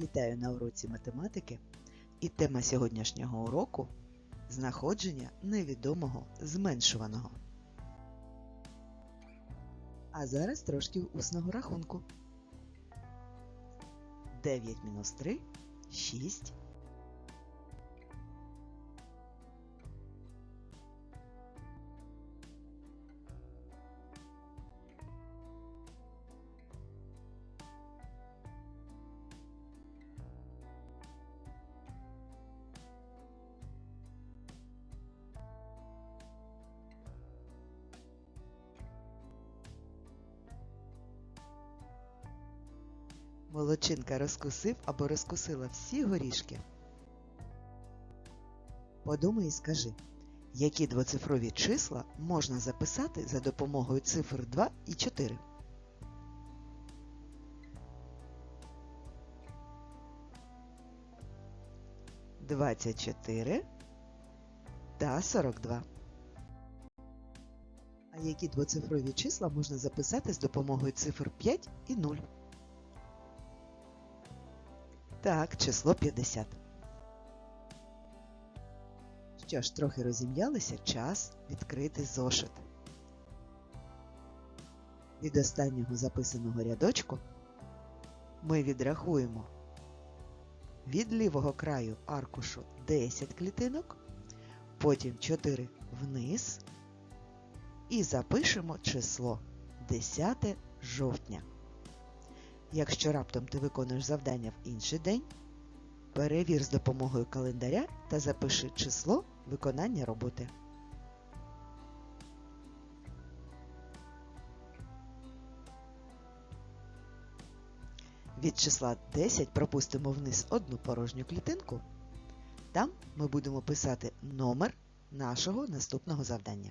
Вітаю на уроці математики і тема сьогоднішнього уроку знаходження невідомого зменшуваного. А зараз трошки усного рахунку. 9 мінус 3 – 6. Молодчинка розкусив або розкусила всі горішки. Подумай і скажи, які двоцифрові числа можна записати за допомогою цифр 2 і 4? Двадцять чотири та сорок два. А які двоцифрові числа можна записати з допомогою цифр 5 і 0? Так, число 50. Що ж, трохи розім'ялися, час відкрити зошит. Від останнього записаного рядочку ми відрахуємо від лівого краю аркушу 10 клітинок, потім 4 вниз і запишемо число 10 жовтня. Якщо раптом ти виконуєш завдання в інший день, перевір з допомогою календаря та запиши число виконання роботи. Від числа 10 пропустимо вниз одну порожню клітинку. Там ми будемо писати номер нашого наступного завдання.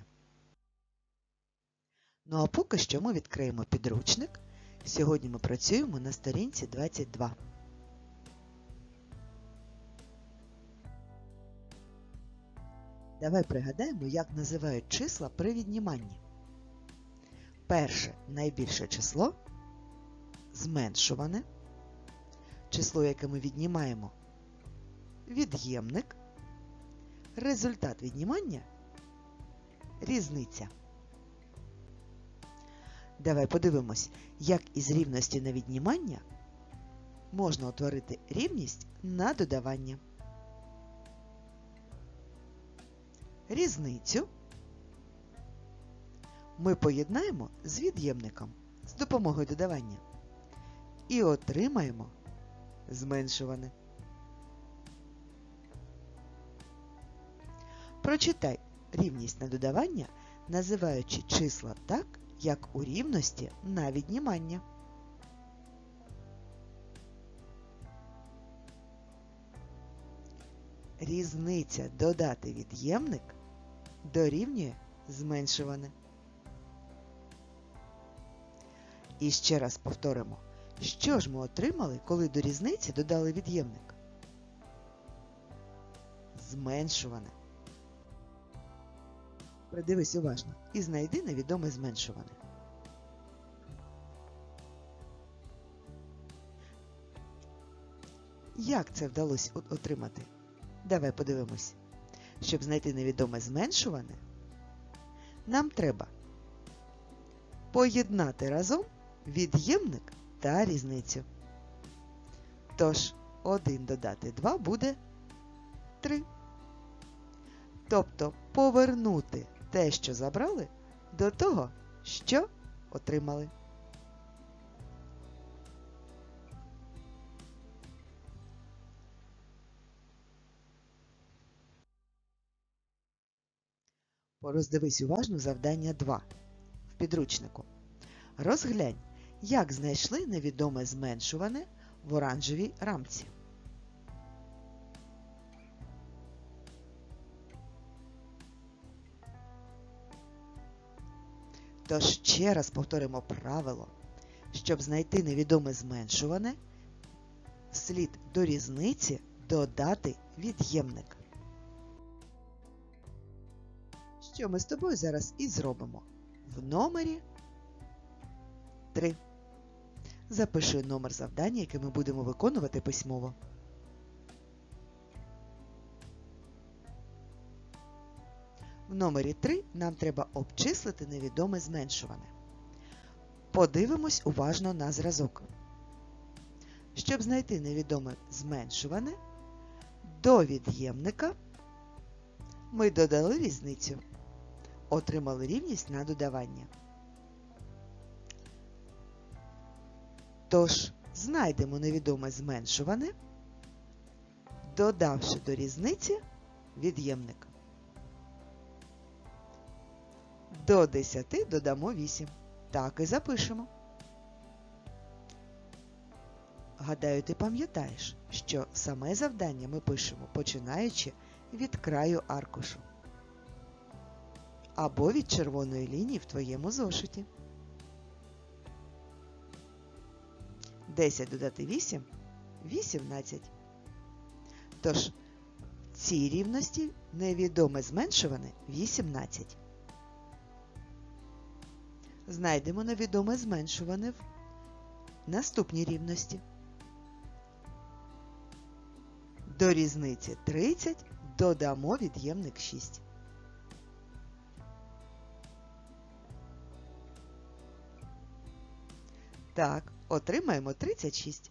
Ну а поки що ми відкриємо підручник. Сьогодні ми працюємо на сторінці 22. Давай пригадаємо, як називають числа при відніманні. Перше найбільше число зменшуване. Число, яке ми віднімаємо від'ємник. Результат віднімання різниця. Давай подивимось, як із рівності на віднімання можна утворити рівність на додавання. Різницю ми поєднаємо з від'ємником з допомогою додавання і отримаємо зменшуване. Прочитай рівність на додавання, називаючи числа так, як у рівності на віднімання. Різниця додати від'ємник дорівнює зменшуване. І ще раз повторимо, що ж ми отримали, коли до різниці додали від'ємник? Зменшуване. Придивись уважно і знайди невідоме зменшуване. Як це вдалося отримати? Давай подивимось. Щоб знайти невідоме зменшуване, нам треба поєднати разом від'ємник та різницю. Тож, 1 додати 2 буде 3. Тобто повернути те, що забрали, до того, що отримали. Пороздивись уважно завдання 2 в підручнику. Розглянь, як знайшли невідоме зменшуване в оранжевій рамці. Тож ще раз повторимо правило. Щоб знайти невідоме зменшуване, слід до різниці додати від'ємник. Що ми з тобою зараз і зробимо. В номері 3. Запиши номер завдання, яке ми будемо виконувати письмово. В номері 3 нам треба обчислити невідоме зменшуване. Подивимось уважно на зразок. Щоб знайти невідоме зменшуване, до від'ємника ми додали різницю. Отримали рівність на додавання. Тож, знайдемо невідоме зменшуване, додавши до різниці від'ємник. До 10 додамо 8. Так і запишемо. Гадаю, ти пам'ятаєш, що саме завдання ми пишемо, починаючи від краю аркушу або від червоної лінії в твоєму зошиті. 10 додати 8 – 18. Тож, в цій рівності невідоме зменшуване 18. Знайдемо невідоме зменшуване в наступній рівності. До різниці 30 додамо від'ємник 6. Так, отримаємо 36.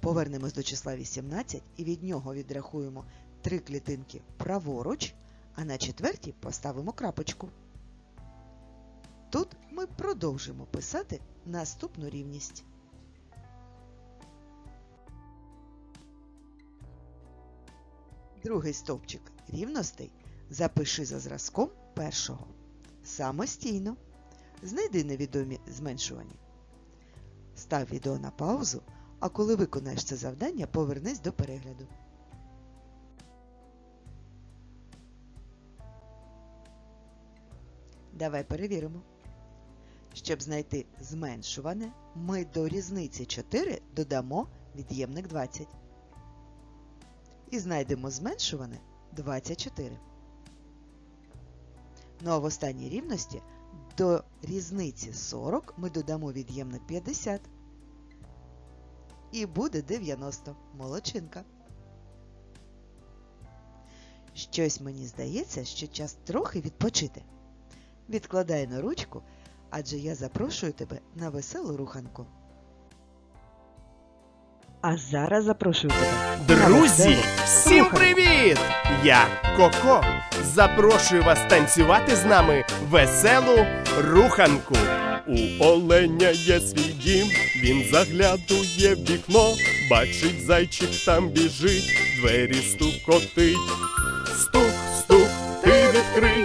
Повернемось до числа 18 і від нього відрахуємо три клітинки праворуч, а на четвертій поставимо крапочку. Тут ми продовжимо писати наступну рівність. Другий стовпчик рівностей запиши за зразком першого. Самостійно. Знайди невідомі зменшування. Став відео на паузу, а коли виконаєш це завдання, повернись до перегляду. Давай перевіримо. Щоб знайти зменшуване, ми до різниці 4 додамо від'ємник 20. І знайдемо зменшуване 24. Ну а в останній рівності до різниці 40 ми додамо від'ємник 50. І буде 90. Молодчинка. Щось мені здається, що час трохи відпочити. Відкладай на ручку, адже я запрошую тебе на веселу руханку. А зараз запрошую тебе. Друзі, всім руханку. привіт! Я Коко. Запрошую вас танцювати з нами веселу руханку. У оленя є свій дім, він заглядує в вікно, бачить зайчик там біжить, двері стукотить. Стук, стук, ти відкрий,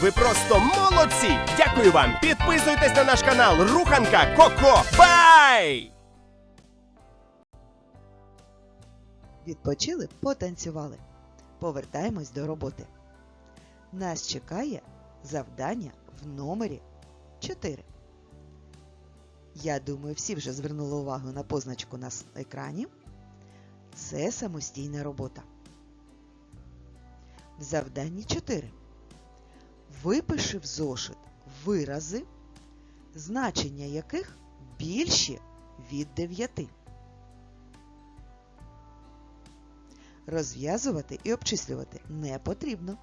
ви просто молодці! Дякую вам! Підписуйтесь на наш канал Руханка Коко. Бай! Відпочили, потанцювали. Повертаємось до роботи. Нас чекає завдання в номері 4. Я думаю, всі вже звернули увагу на позначку на екрані. Це самостійна робота. В завданні 4. Випиши в зошит вирази, значення яких більші від 9. Розв'язувати і обчислювати не потрібно.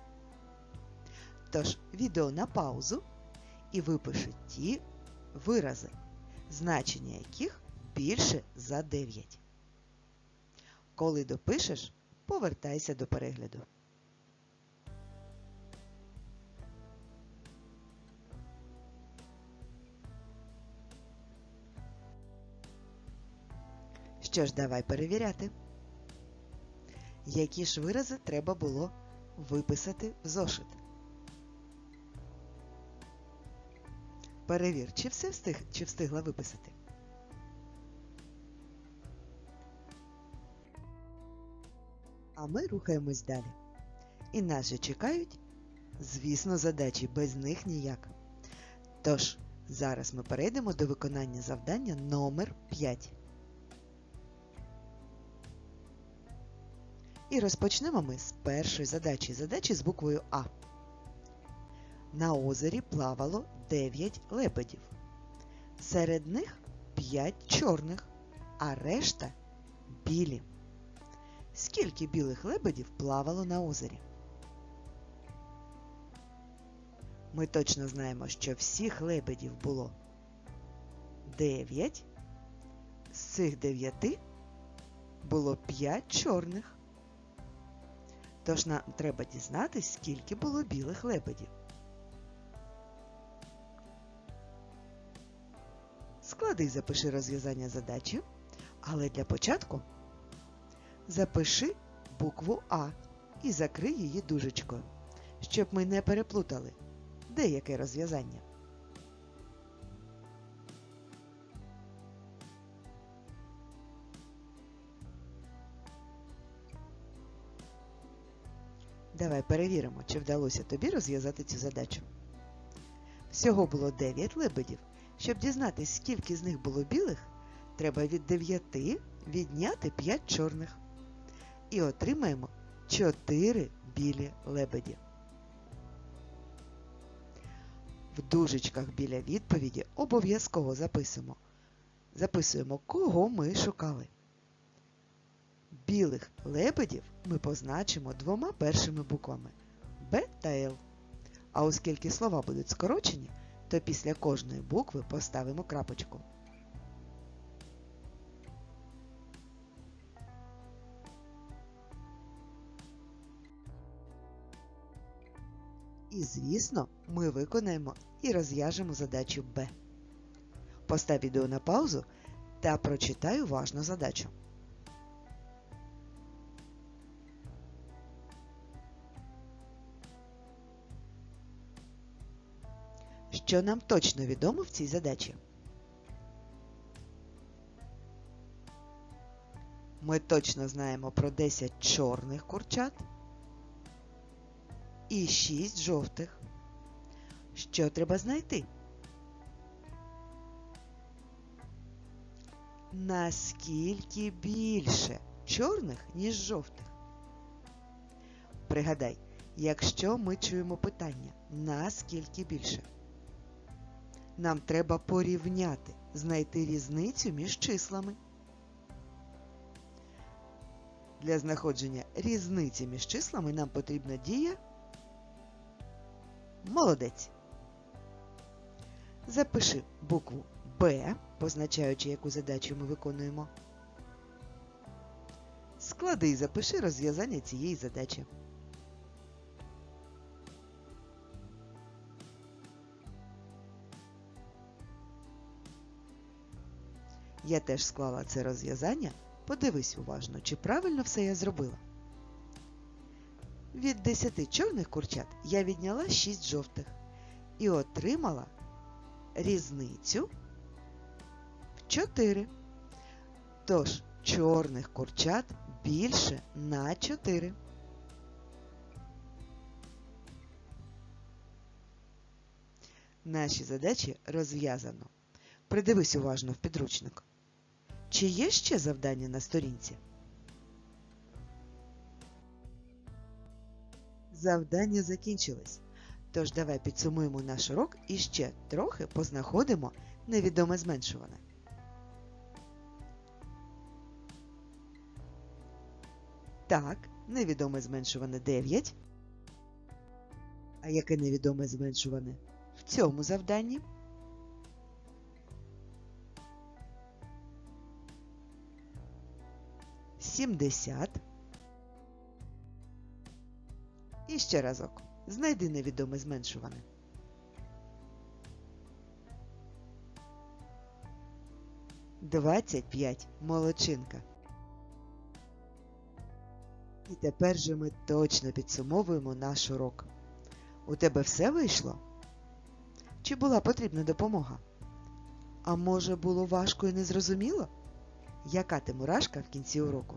Тож відео на паузу і випиши ті вирази, значення яких більше за 9. Коли допишеш, повертайся до перегляду. Що ж, давай перевіряти. Які ж вирази треба було виписати в зошит? Перевір, чи все встиг, чи встигла виписати. А ми рухаємось далі. І нас же чекають, звісно, задачі, без них ніяк. Тож, зараз ми перейдемо до виконання завдання номер 5. І розпочнемо ми з першої задачі. Задачі з буквою А. На озері плавало 9 лебедів. Серед них 5 чорних, а решта білі. Скільки білих лебедів плавало на озері? Ми точно знаємо, що всіх лебедів було 9. З цих 9 було 5 чорних. Тож нам треба дізнатись, скільки було білих лебедів. Склади і запиши розв'язання задачі, але для початку запиши букву А і закрий її дужечкою, щоб ми не переплутали, де яке розв'язання. Давай перевіримо, чи вдалося тобі розв'язати цю задачу. Всього було 9 лебедів. Щоб дізнатись, скільки з них було білих, треба від 9 відняти 5 чорних. І отримаємо 4 білі лебеді. В дужечках біля відповіді обов'язково записуємо. Записуємо, кого ми шукали. Білих лебедів ми позначимо двома першими буквами Б та Л. А оскільки слова будуть скорочені, то після кожної букви поставимо крапочку. І, звісно, ми виконаємо і розв'яжемо задачу Б. Постав відео на паузу та прочитай уважно задачу. Що нам точно відомо в цій задачі? Ми точно знаємо про 10 чорних курчат і 6 жовтих. Що треба знайти? Наскільки більше чорних, ніж жовтих? Пригадай, якщо ми чуємо питання, наскільки більше? Нам треба порівняти, знайти різницю між числами. Для знаходження різниці між числами нам потрібна дія молодець. Запиши букву Б, позначаючи, яку задачу ми виконуємо. Склади і запиши розв'язання цієї задачі. Я теж склала це розв'язання Подивись уважно, чи правильно все я зробила. Від 10 чорних курчат я відняла 6 жовтих і отримала різницю в 4. Тож чорних курчат більше на 4. Наші задачі розв'язано. Придивись уважно в підручник. Чи є ще завдання на сторінці? Завдання закінчились. Тож давай підсумуємо наш урок і ще трохи познаходимо невідоме зменшуване. Так, невідоме зменшуване 9. А яке невідоме зменшуване в цьому завданні? Сімдесят. І ще разок. Знайди невідоме зменшуване. Двадцять п'ять. Молодчинка. І тепер же ми точно підсумовуємо наш урок. У тебе все вийшло? Чи була потрібна допомога? А може було важко і незрозуміло? Яка ти мурашка в кінці уроку?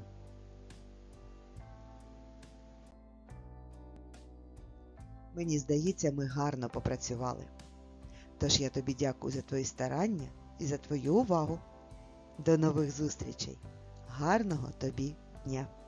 Мені здається, ми гарно попрацювали. Тож я тобі дякую за твої старання і за твою увагу. До нових зустрічей. Гарного тобі дня!